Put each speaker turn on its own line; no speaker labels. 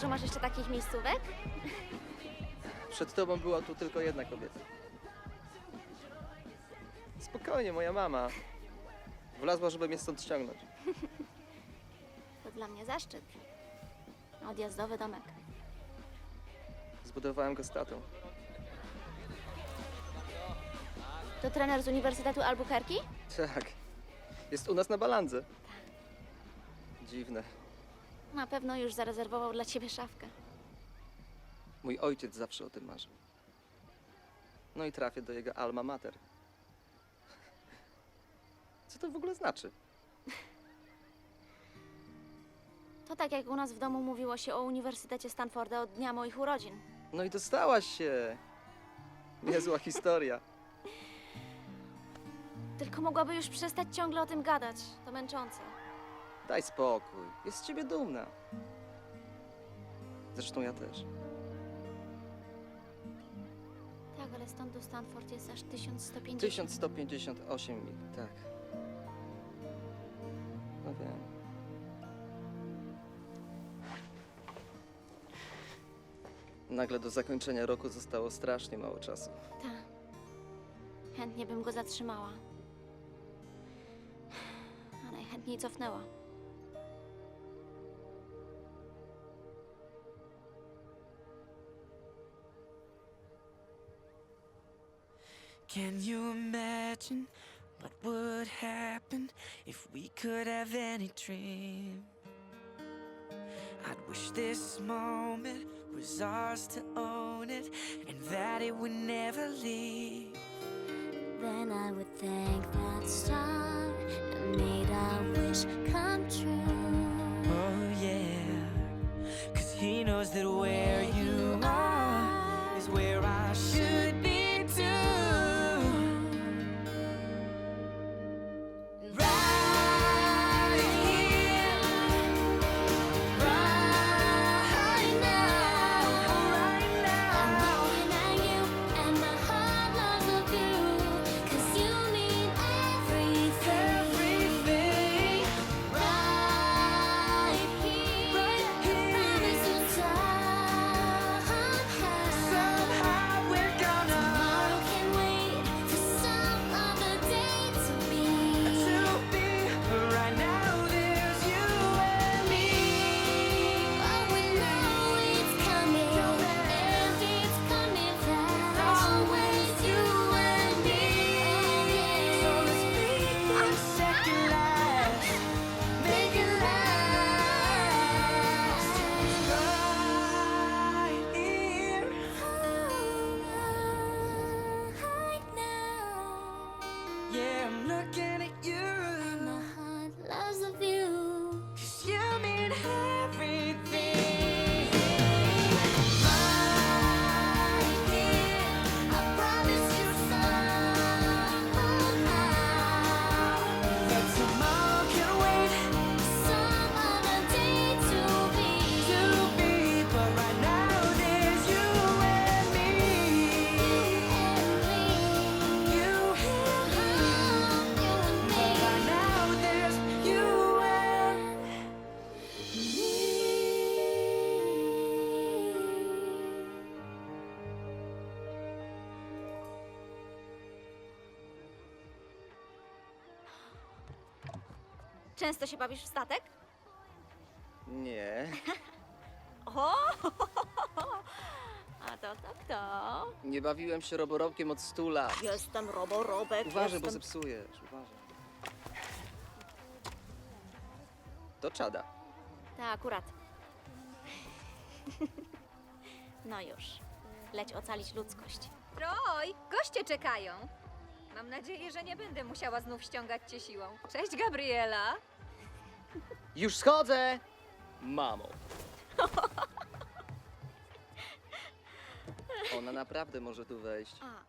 dużo masz jeszcze takich miejscówek?
Przed tobą była tu tylko jedna kobieta. Spokojnie, moja mama. Wlazła, żeby mnie stąd ściągnąć.
To dla mnie zaszczyt. Odjazdowy domek.
Zbudowałem go z tatą.
To trener z Uniwersytetu Albuquerque?
Tak. Jest u nas na balandze. Dziwne.
Na pewno już zarezerwował dla ciebie szafkę.
Mój ojciec zawsze o tym marzył. No i trafię do jego alma mater. Co to w ogóle znaczy?
To tak jak u nas w domu mówiło się o Uniwersytecie Stanforda od dnia moich urodzin.
No i dostałaś się. Niezła historia.
Tylko mogłaby już przestać ciągle o tym gadać. To męczące.
Daj spokój. Jest z ciebie dumna. Zresztą ja też.
Tak, ale stąd do Stanford jest aż 1150.
1158 mil, tak. No wiem. Nagle do zakończenia roku zostało strasznie mało czasu.
Tak. Chętnie bym go zatrzymała. A najchętniej cofnęła.
Can you imagine what would happen if we could have any dream? I'd wish this moment was ours to own it and that it would never leave.
Then I would thank that star that made our wish come true.
Oh, yeah. Cause he knows that where you are is where I should
Często się bawisz w statek?
Nie,
O! A to, to kto?
nie bawiłem się roborobkiem od 100 lat.
Jestem roborobek,
Uważaj, bo
jestem...
zepsujesz. Uważaj. To czada.
Tak, akurat. No już. Leć ocalić ludzkość.
Troj, goście czekają. Mam nadzieję, że nie będę musiała znów ściągać cię siłą. Cześć, Gabriela.
Już schodzę! Mamo. Ona naprawdę może tu wejść.
A,